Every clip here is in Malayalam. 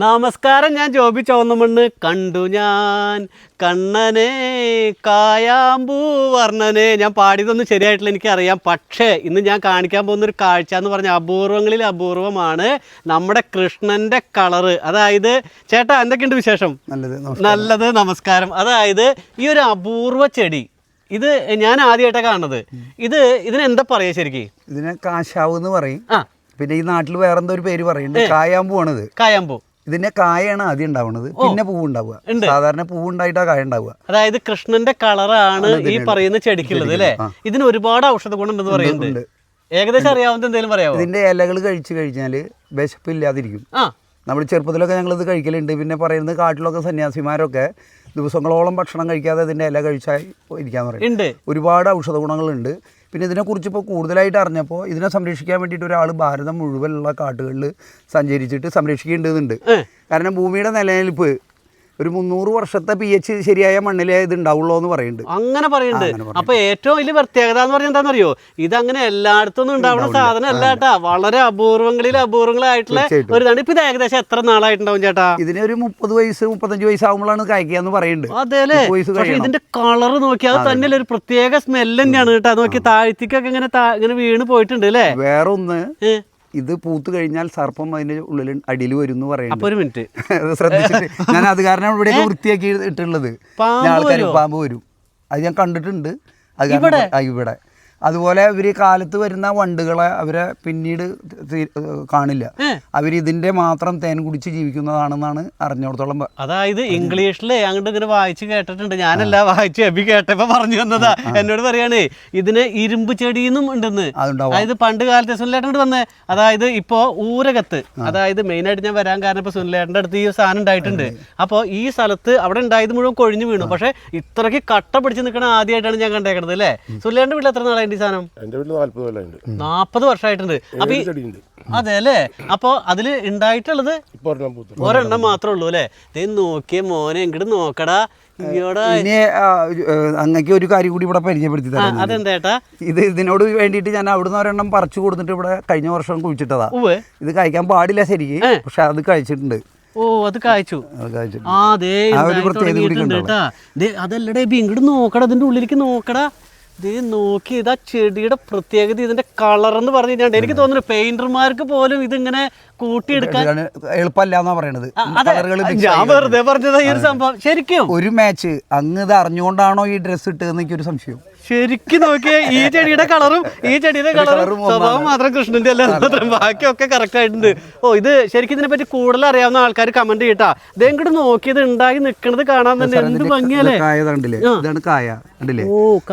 നമസ്കാരം ഞാൻ ജോബി ചോന്നമണ്ണ്. കണ്ടു ഞാൻ കണ്ണനെ കായാമ്പൂ വർണനെ. ഞാൻ പാടിയതൊന്നും ശരിയായിട്ടില്ല എനിക്കറിയാം. പക്ഷേ ഇന്ന് ഞാൻ കാണിക്കാൻ പോകുന്ന ഒരു കാഴ്ച എന്ന് പറഞ്ഞാൽ അപൂർവങ്ങളിൽ അപൂർവമാണ് നമ്മുടെ കൃഷ്ണന്റെ കളറ്. അതായത് ചേട്ടാ എന്തൊക്കെയുണ്ട് വിശേഷം? നല്ലത് നല്ലത് നമസ്കാരം. അതായത് ഈ ഒരു അപൂർവ ചെടി ഇത് ഞാൻ ആദ്യമായിട്ടാണ് കാണുന്നത്. ഇത് ഇതിനെന്താ പറയാ ശരിക്കും? ഇതിനെ കാശാവ് എന്ന് പറയും പിന്നെ ഈ നാട്ടിൽ വേറെന്തോ ഒരു പേര് പറയുന്നുണ്ട്. കായാമ്പൂ ആണിത് കായാമ്പൂ. ഇതിന്റെ കായാണ് ആദ്യം ഉണ്ടാവുന്നത്. പിന്നെ പൂവ് ഉണ്ടാവുക. സാധാരണ പൂവ് ഉണ്ടായിട്ടാ കായ ഉണ്ടാവുക. അതായത് കൃഷ്ണന്റെ കളറാണ് ഈ പറയുന്ന ചെടിക്കുള്ളത് അല്ലേ? ഇതിന് ഒരുപാട് ഔഷധ ഗുണം പറയുന്നുണ്ട്. ഏകദേശം അറിയാവുന്ന എന്തെങ്കിലും പറയാമോ ഇതിന്റെ ഇലകൾ കഴിച്ചു കഴിഞ്ഞാൽ വിശപ്പില്ലാതിരിക്കും. നമ്മൾ ചെറുപ്പത്തിലൊക്കെ ഞങ്ങൾ ഇത് കഴിക്കലുണ്ട്. പിന്നെ പറയുന്നത് കാട്ടിലൊക്കെ സന്യാസിമാരൊക്കെ ദിവസങ്ങളോളം ഭക്ഷണം കഴിക്കാതെ ഇതിന്റെ ഇല കഴിച്ചാൽ ഇരിക്കാൻ പറയും. ഒരുപാട് ഔഷധ ഗുണങ്ങളുണ്ട്. പിന്നെ ഇതിനെക്കുറിച്ച് ഇപ്പോൾ കൂടുതലായിട്ട് അറിഞ്ഞപ്പോൾ ഇതിനെ സംരക്ഷിക്കാൻ വേണ്ടിയിട്ട് ഒരാൾ ഭാരതം മുഴുവനുള്ള കാട്ടുകളിൽ സഞ്ചരിച്ചിട്ട് സംരക്ഷിക്കേണ്ടതുണ്ട്. കാരണം ഭൂമിയുടെ നിലനിൽപ്പ് ഒരു മുന്നൂറ് വർഷത്തെ പി എച്ച് ശരിയായ മണ്ണിലേ ഇത് ഉണ്ടാവുള്ളൂ എന്ന് പറയുന്നുണ്ട്. അങ്ങനെ പറയുന്നുണ്ട്. അപ്പൊ ഏറ്റവും വലിയ പ്രത്യേകത എന്ന് പറഞ്ഞാൽ എന്താണെന്നറിയോ? ഇതങ്ങനെ എല്ലായിടത്തും ഉണ്ടാവുന്ന സാധനം അല്ല ചേട്ടാ വളരെ അപൂർവങ്ങളിൽ അപൂർവങ്ങളായിട്ടുള്ള. ഒരു തണുപ്പ് ഇപ്പൊ ഇത് ഏകദേശം എത്ര നാളായിട്ടുണ്ടാവും ചേട്ടാ? ഇതിന് ഒരു മുപ്പത് വയസ്സ് മുപ്പത്തഞ്ച് വയസ്സാവുമ്പോഴാണ് കായ്ക്കുക എന്ന് പറയുന്നുണ്ട്. അതെല്ലേ പക്ഷെ ഇതിന്റെ കളർ നോക്കിയാൽ അത് തന്നെയല്ല ഒരു പ്രത്യേക സ്മെല്ല് തന്നെയാണ് കേട്ടോ. നോക്കി താഴ്ത്തിക്കൊക്കെ ഇങ്ങനെ ഇങ്ങനെ വീണ് പോയിട്ടുണ്ട് അല്ലേ? വേറെ ഒന്ന് ഏ, ഇത് പൂത്ത് കഴിഞ്ഞാൽ സർപ്പം അതിന്റെ ഉള്ളിൽ അടിയിൽ വരും എന്ന് പറയുന്നത്. ഒരു മിനിറ്റ്. ശ്രദ്ധിച്ചിട്ട്. ഞാൻ അത് കാരണം ഇവിടെ വൃത്തിയാക്കി ഇട്ടുള്ളത് പാമ്പ് ആൾക്കാർ പാമ്പ് വരും. അത് ഞാൻ കണ്ടിട്ടുണ്ട്. അത് ഇവിടെ. അതുപോലെ ഇവർ കാലത്ത് വരുന്ന വണ്ടുകളെ അവരെ പിന്നീട് കാണില്ല. അവർ അവർ ഇതിന്റെ മാത്രം തേൻ കുടിച്ച് ജീവിക്കുന്നതാണെന്നാണ് അറിഞ്ഞോടത്തോളം അതായത് ഇംഗ്ലീഷിൽ അങ്ങോട്ട് ഇങ്ങനെ വായിച്ച് കേട്ടിട്ടുണ്ട്. ഞാനല്ല വായിച്ച് എബി കേട്ടപ്പോ പറഞ്ഞു തന്നതാ. എന്നോട് പറയാണ് ഇതിന് ഇരുമ്പ് ചെടിയെന്നും ഉണ്ടെന്ന്. അതായത് പണ്ട് കാലത്ത് സുനിലേട്ടനോട് വന്നേ. അതായത് ഇപ്പോ ഊരകത്ത് അതായത് മെയിൻ ആയിട്ട് ഞാൻ വരാൻ കാരണം ഇപ്പൊ സുനിലേട്ടന്റെ അടുത്ത് ഈ സാധനം ഉണ്ടായിട്ടുണ്ട്. അപ്പോൾ ഈ സ്ഥലത്ത് അവിടെ ഉണ്ടായത് മുഴുവൻ കൊഴിഞ്ഞു വീണു. പക്ഷെ ഇത്രയ്ക്ക് കട്ട പിടിച്ച് നിൽക്കണ ആദ്യമായിട്ടാണ് ഞാൻ കണ്ടേക്കണത് അല്ലേ? സുനിലേട്ടന്റെ വീട്ടിൽ എത്ര നാളായിട്ട് ഈ സാധനം? എന്റെ വീട്ടിൽ നാല്പത് കൊല്ലമുണ്ട് നാപ്പത് വർഷമായിട്ടുണ്ട് അപ്പൊ ഈ ഏഴ് ചെടിയുണ്ട് അതെ അല്ലേ അപ്പൊ അതിൽ ഉണ്ടായിട്ടുള്ളത് ഇപ്പൊ ഒരെണ്ണം പൂത്തു. ഒരെണ്ണം മാത്രമേ ഉള്ളൂ അല്ലേ? ദേ നോക്കിയേ മോനെ ഇങ്ങോട്ട് നോക്കടാ. ഇയ്യോടാ ഇനി ആ, ഏ, അങ്ങക്ക് ഒരു കാര്യം കൂടി ഇവിടെ പരിചയപ്പെടുത്തി ആ, തരാം അതെന്തേട്ടാ? ഇത് ഇതിനോട് വേണ്ടിയിട്ട് ഞാൻ അവിടുന്ന് ഒരെണ്ണം പറിച്ചു കൊടുത്തിട്ട് ഇവിടെ കഴിഞ്ഞ വർഷം കുഴിച്ചിട്ടതാ. ഉവ്വ്. ഇത് കഴിക്കാൻ പാടില്ല ശരിക്ക് ഏ. പക്ഷെ അത് കഴിച്ചിട്ടുണ്ട്. ഓ അത് കായ്ച്ചു. അത് കഴിച്ചിട്ടുണ്ട് ആ ദേ ആ ഒരു ഉണ്ടായി പ്രത്യേകത കൂടി തുടങ്ങിയിട്ടുണ്ട് കേട്ടാ. ദേ അതല്ലടേ ഇങ്ങോട്ട് നോക്കടാ അതിന്റെ ഉള്ളിലേക്ക് നോക്കടാ. നോക്കി ഇതാ ചെടിയുടെ പ്രത്യേകത ഇതിന്റെ കളർ എന്ന് പറഞ്ഞിട്ടുണ്ട് എനിക്ക് തോന്നുന്നു പെയിന്റർമാർക്ക് പോലും ഇതിങ്ങനെ കൂട്ടിയെടുക്കാൻ എളുപ്പമല്ല എന്നാ പറയണത്. ഞാൻ വെറുതെ പറഞ്ഞതാ ഈ ഒരു സംഭവം. ശരിക്കും. ഒരു മാച്ച് അങ്ങ് ഇത് അറിഞ്ഞുകൊണ്ടാണോ ഈ ഡ്രസ്സ് ഇട്ടതെന്ന് എനിക്കൊരു സംശയം. ശരിക്കും നോക്കിയേ ഈ ചെടിയുടെ കളറും ഈ ചെടിയുടെ കളറും സ്വഭാവം മാത്രം കൃഷ്ണന്റെ അല്ല മാത്രം. ബാക്കിയൊക്കെ കറക്റ്റ് ആയിട്ടുണ്ട്. ഓ ഇത് ശരിക്കും ഇതിനെ പറ്റി കൂടുതൽ അറിയാവുന്ന ആൾക്കാർ കമന്റ് ചെയ്യട്ടാ. ഇത് ഇങ്ങോട്ട് നോക്കിയത് ഉണ്ടായി നിൽക്കുന്നത് കാണാൻ തന്നെ എന്ത് ഭംഗിയല്ലേ? കായ കണ്ടില്ലേ? ഇതാണ് കായ കണ്ടില്ലേ?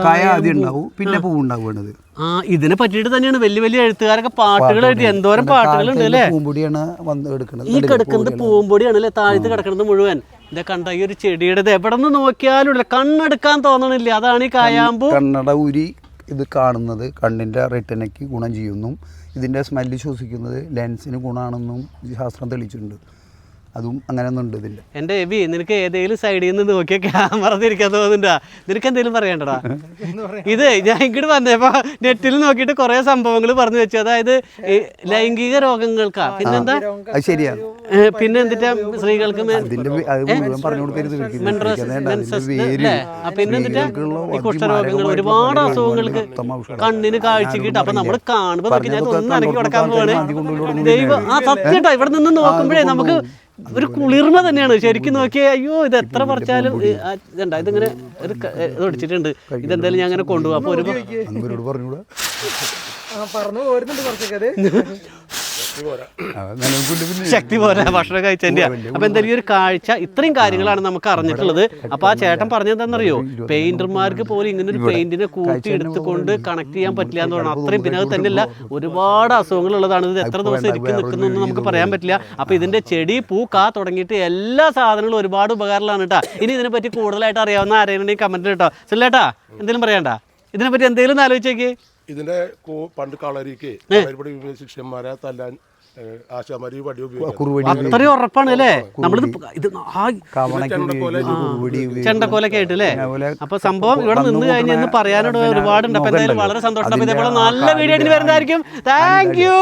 കായ ആദ്യം ഉണ്ടാവും പിന്നെ പൂ ഉണ്ടാവുകയാണിത് ആ ഇതിനെ പറ്റിയിട്ട് തന്നെയാണ് വലിയ വലിയ എഴുത്തുകാരൊക്കെ പാട്ടുകളായിട്ട് എന്തോരം പാട്ടുകളുണ്ട് അല്ലേ? പൂമ്പൊടിയാണ് വന്ന് എടുക്കുന്നത് ഈ കിടക്കുന്നത് പൂമ്പൊടിയാണ്. അല്ലേ താഴത്ത് കിടക്കുന്നത് മുഴുവൻ. ഇതേ കണ്ട ഈ ഒരു ചെടിയുടെ എവിടെ നിന്ന് നോക്കിയാലും കണ്ണെടുക്കാൻ തോന്നണില്ല. അതാണ് ഈ കായാമ്പൂ. കണ്ണട ഉരി ഇത് കാണുന്നത് കണ്ണിന്റെ റെട്ടിനയ്ക്ക് ഗുണം ചെയ്യുന്നു. ഇതിന്റെ സ്മെല്ല് ശ്വസിക്കുന്നത് ലെൻസിന് ഗുണമാണെന്നും ശാസ്ത്രം തെളിയിച്ചിട്ടുണ്ട്. അതും അങ്ങനെ ഒന്നുണ്ട് ഇതില്ല എന്റെ എബി നിനക്ക് ഏതെങ്കിലും സൈഡിൽ നിന്ന് നോക്കിയ ക്യാമറ തിരിക്കാൻ തോന്നുന്നുണ്ടാ? നിനക്ക് എന്തെങ്കിലും പറയണ്ടടാ ഇത് ഞാൻ ഇങ്ങോട്ട് വന്നപ്പോ നെറ്റിൽ നോക്കിയിട്ട് കുറെ സംഭവങ്ങൾ പറഞ്ഞു വെച്ചു. അതായത് ലൈംഗിക രോഗങ്ങൾക്കാ. പിന്നെന്താ? അത് ശരിയാണ് പിന്നെ എന്തിട്ടാ സ്ത്രീകൾക്ക് മേ- അതിന്റെ വേ- അത് മുഴുവൻ പറഞ്ഞു കൊടുക്കരുത് ഇവർക്ക്. മെൻട്രസ്- ഇവർക്ക് അതേണ്ട അതിന്റെ മെൻസസ് വേര്. അല്ലേ? ആ, പിന്നെ എന്തിട്ടാ? സ്ത്രീകൾക്കുള്ള ഈ കുഷ്ഠരോഗങ്ങൾ അതിമാരകമായിട്ടുള്ള ഒരുപാട് അസുഖങ്ങൾക്ക് ഉത്തമ ഔഷധം. കണ്ണിന് കാഴ്ചക്കിട്ട് അപ്പൊ നമ്മൾ കാണുമ്പോ നോക്കി ഞാൻ പറഞ്ഞതൊക്കെ ഒന്ന് അനക്കി കൊടുക്കാൻ പോവാണ്. ദൈവം ആ സത്യട്ടോ. ഇവിടെ നിന്ന് നോക്കുമ്പോഴേ നമുക്ക് ഒരു കുളിർമ തന്നെയാണ്. ശരിക്കും നോക്കിയാൽ അയ്യോ ഇത് എത്ര പറിച്ചാലും ഇതുണ്ട. ഇതിങ്ങനെ ഒരു ഒടിച്ചിട്ടുണ്ട്. ഇതെന്തായാലും ഞാൻ അങ്ങനെ കൊണ്ടുപോകും. അപ്പൊ ഒരു പറഞ്ഞു പോരുന്നുണ്ട് കുറച്ചൊക്കെ ശക്തി പോരാ. ഭക്ഷണം കഴിച്ചതിന്റെ അപ്പൊ എന്തായാലും ഈ ഒരു കാഴ്ച ഇത്രയും കാര്യങ്ങളാണ് നമുക്ക് അറിഞ്ഞിട്ടുള്ളത്. അപ്പൊ ആ ചേട്ടൻ പറഞ്ഞതെന്നറിയോ പെയിന്റർമാർക്ക് പോലും ഇങ്ങനെ ഒരു പെയിന്റിനെ കൂട്ടി എടുത്തുകൊണ്ട് കണക്ട് ചെയ്യാൻ പറ്റില്ല എന്ന് പറഞ്ഞു അത്രയും പിന്നെ അത് തന്നെയല്ല ഒരുപാട് അസുഖങ്ങൾ ഉള്ളതാണ് ഇത് എത്ര ദിവസം ഇരിക്കും നിൽക്കുന്നൊന്നും നമുക്ക് പറയാൻ പറ്റില്ല. അപ്പൊ ഇതിന്റെ ചെടി പൂ കാ തുടങ്ങിയിട്ട് എല്ലാ സാധനങ്ങളും ഒരുപാട് ഉപകാരമാണ് കേട്ടോ. ഇനി ഇതിനെ പറ്റി കൂടുതലായിട്ട് അറിയാവുന്ന ആരെങ്കിലും കമന്റ് കേട്ടോ ചെല്ലേട്ടാ എന്തെങ്കിലും പറയണ്ട ഇതിനെ പറ്റി എന്തെങ്കിലും ആലോചിച്ചേക്ക് ഇതിന്റെ പണ്ട് കളരിക്ക് കളരിപ്പടി ശിഷ്യന്മാരെ തല്ലാൻ ആശാമാര് ഈ വടി ഉപയോഗിക്കും കുറുവടി അത്രയും ഉറപ്പാണ് അല്ലേ നമ്മളിത് ഇത് ആ ചെണ്ടക്കോലൊക്കെ ആയിട്ട് അല്ലേ അപ്പൊ സംഭവം ഇവിടെ നിന്ന് കഴിഞ്ഞ് ഇന്ന് പറയാനോട് ഒരുപാടുണ്ട്. അപ്പൊ എന്തായാലും വളരെ സന്തോഷം. അപ്പൊ ഇതേപോലെ നല്ല വീഡിയോ ആയിട്ട് വരുന്നതായിരിക്കും. Thank you